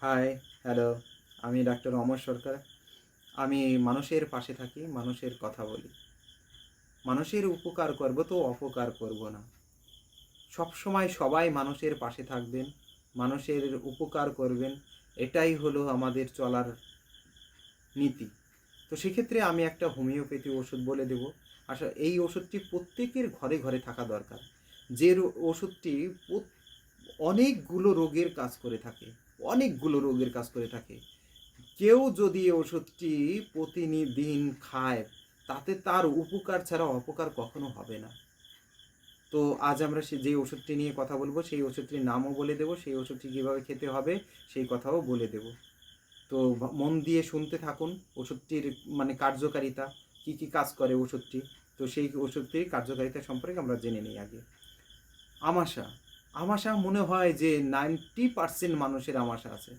High hello আমি doctor Amar Sarkar. আমি মানুষের পাশে থাকি, মানুষের কথা বলি। মানুষের উপকার করব তো অপকার করব না। সবসময় সবাই মানুষের পাশে থাকবেন, মানুষের উপকার করবেন, এটাই হলো আমাদের চলার নীতি। তো সেক্ষেত্রে আমি একটা হোমিওপ্যাথি ওষুধ বলে দেব। আচ্ছা এই ওষুধটি প্রত্যেকের ঘরে ঘরে থাকা দরকার। যে ওষুধটি অনেকগুলো রোগের কাজ করে থাকে। অনেকগুলো রোগের কাজ করে থাকে। কেউ যদি ওষুধটি প্রতিদিন খায়, তাতে তার উপকার ছাড়া অপকার কখনো হবে না। তো আজ আমরা সে যে ওষুধটি নিয়ে কথা বলব, সেই ওষুধটির নামও বলে দেবো, সেই ওষুধটি কীভাবে খেতে হবে, সেই কথাও বলে দেব। তো মন দিয়ে শুনতে থাকুন, ওষুধটির মানে কার্যকারিতা, কি কি কাজ করে ওষুধটি। তো সেই ওষুধটির কার্যকারিতা সম্পর্কে আমরা জেনে নিই আগে। আমাশা আমাশা মনে হয় যে নাইনটি পার্সেন্ট মানুষের আমাশা আছে।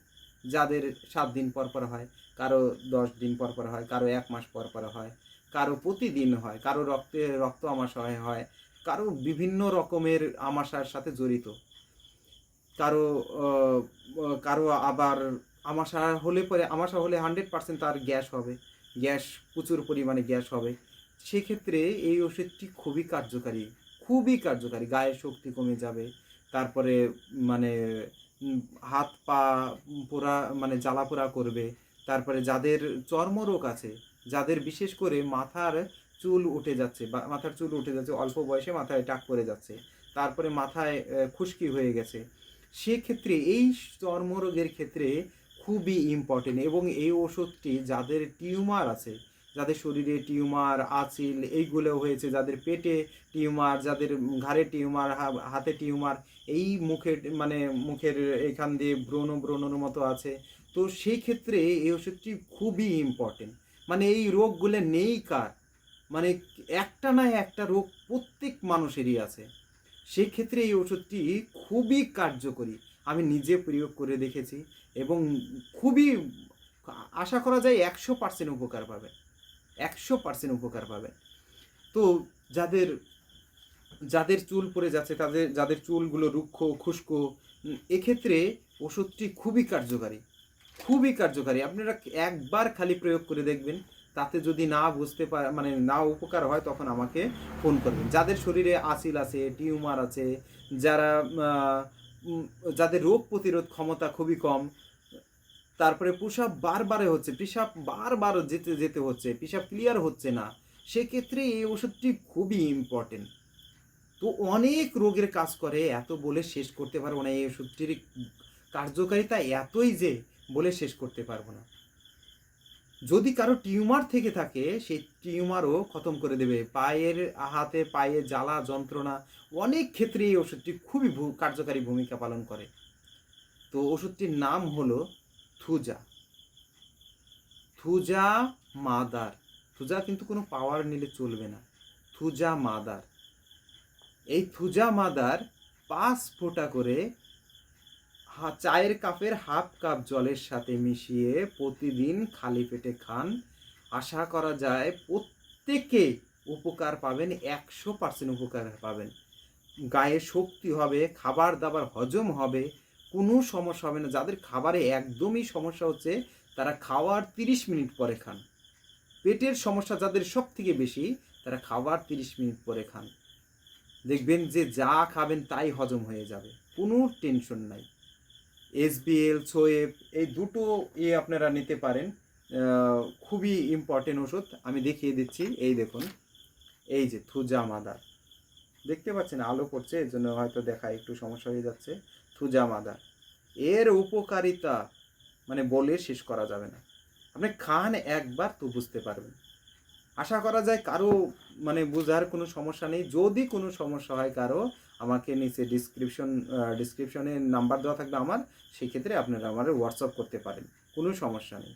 যাদের সাত দিন পর পর হয়, কারও দশ দিন পর পর হয়, কারও এক মাস পর পর হয়, কারও প্রতিদিন হয়, কারও রক্তে, রক্ত আমাশা হয়, কারও বিভিন্ন রকমের আমাশার সাথে জড়িত। কারও কারও আবার আমাশা হলে পরে আমাশা হলে হান্ড্রেড পার্সেন্ট তার গ্যাস হবে, গ্যাস, প্রচুর পরিমাণে গ্যাস হবে। সেক্ষেত্রে এই ওষুধটি খুবই কার্যকারী খুবই কার্যকারী, গায়ের শক্তি কমে যাবে তারপরে মানে হাত পা পোড়া মানে জ্বালা পোড়া করবে। তারপরে যাদের চর্মরোগ আছে, যাদের বিশেষ করে মাথার চুল উঠে যাচ্ছে বা মাথার চুল উঠে যাচ্ছে, অল্প বয়সে মাথায় টাক পড়ে যাচ্ছে, তারপরে মাথায় খুশকি হয়ে গেছে, সেক্ষেত্রে এই চর্মরোগের ক্ষেত্রে খুবই ইম্পর্টেন্ট এবং এই ওষুধটি যাদের টিউমার আছে যাদের শরীরে টিউমার আছিল এইগুলো হয়েছে, যাদের পেটে টিউমার, যাদের ঘাড়ে টিউমার হাতে টিউমার, এই মুখের মানে মুখের এখান দিয়ে ব্রণ, ব্রণর মতো আছে। তো সেই ক্ষেত্রে এই ওষুধটি খুবই ইম্পর্টেন্ট মানে এই রোগগুলো নেই কার? মানে একটা না একটা রোগ প্রত্যেক মানুষেরই আছে। সেই ক্ষেত্রে এই ওষুধটি খুবই কার্যকরী। আমি নিজে প্রয়োগ করে দেখেছি এবং খুবই, আশা করা যায় একশো পার্সেন্ট উপকার পাবে। একশো পার্সেন্ট উপকার পাবে। তো যাদের যাদের চুল পড়ে যাচ্ছে তাদের যাদের চুলগুলো রুক্ষ উম, এক্ষেত্রে ওষুধটি খুবই কার্যকারী। খুবই কার্যকারী। আপনারা একবার খালি প্রয়োগ করে দেখবেন তাতে যদি না বুঝতে পার মানে না উপকার হয় তখন আমাকে ফোন করবেন। যাদের শরীরে আসিল আছে টিউমার আছে যারা যাদের রোগ প্রতিরোধ ক্ষমতা খুবই কম তারপরে পেশাব বারবারে হচ্ছে পেশাব বারবার যেতে যেতে হচ্ছে পেশাব ক্লিয়ার হচ্ছে না, সেক্ষেত্রে এই ওষুধটি খুবই ইম্পর্টেন্ট তো অনেক রোগের কাজ করে, এত বলে শেষ করতে পারব না, এই ওষুধটির কার্যকারিতা এতই যে বলে শেষ করতে পারব না। যদি কারও টিউমার থেকে থাকে, সেই টিউমারও খতম করে দেবে। পায়ের হাতে পায়ে জ্বালা, যন্ত্রণা, অনেক ক্ষেত্রে এই ওষুধটি খুবই কার্যকারী ভূমিকা পালন করে। তো ওষুধটির নাম হলো থুজা। Thuja mother. থুজা কিন্তু কোনো পাওয়ার নিলে চলবে না। Thuja mother. এই থুজা মাদার পাঁচ ফোঁটা করে চায়ের কাপের হাফ কাপ জলের সাথে মিশিয়ে প্রতিদিন খালি পেটে খান। আশা করা যায় প্রত্যেকে উপকার পাবেন, একশো পার্সেন্ট উপকার পাবেন। গায়ে শক্তি হবে, খাবার দাবার হজম হবে কোনো সমস্যা হবে না। যাদের খাবারে একদমই সমস্যা হচ্ছে, তারা খাওয়ার তিরিশ মিনিট পরে খান। পেটের সমস্যা যাদের সব থেকে বেশি, তারা খাবার তিরিশ মিনিট পরে খান। দেখবেন যে যা খাবেন তাই হজম হয়ে যাবে। কোনো টেনশন নাই। এসবিএল সোয়েব এই দুটো এ আপনারা নিতে পারেন। খুবই ইম্পর্টেন্ট ওষুধ। আমি দেখিয়ে দিচ্ছি। এই দেখুন। এই যে থুজা মাদার। দেখতে পাচ্ছেন, আলো পড়ছে, এর জন্য হয়তো দেখা একটু সমস্যা হয়ে যাচ্ছে। থুজা মাদার এর উপকারিতা মানে বলে শেষ করা যাবে না। আপনি খান একবার তো বুঝতে পারবেন। আশা করা যায় কারও মানে বোঝার কোনো সমস্যা নেই। যদি কোনো সমস্যা হয় কারও, আমাকে নিচে ডিসক্রিপশন ডিসক্রিপশনে নাম্বার দেওয়া থাকবে আমার। সেক্ষেত্রে আপনারা আমার হোয়াটসঅ্যাপ করতে পারেন। কোনো সমস্যা নেই।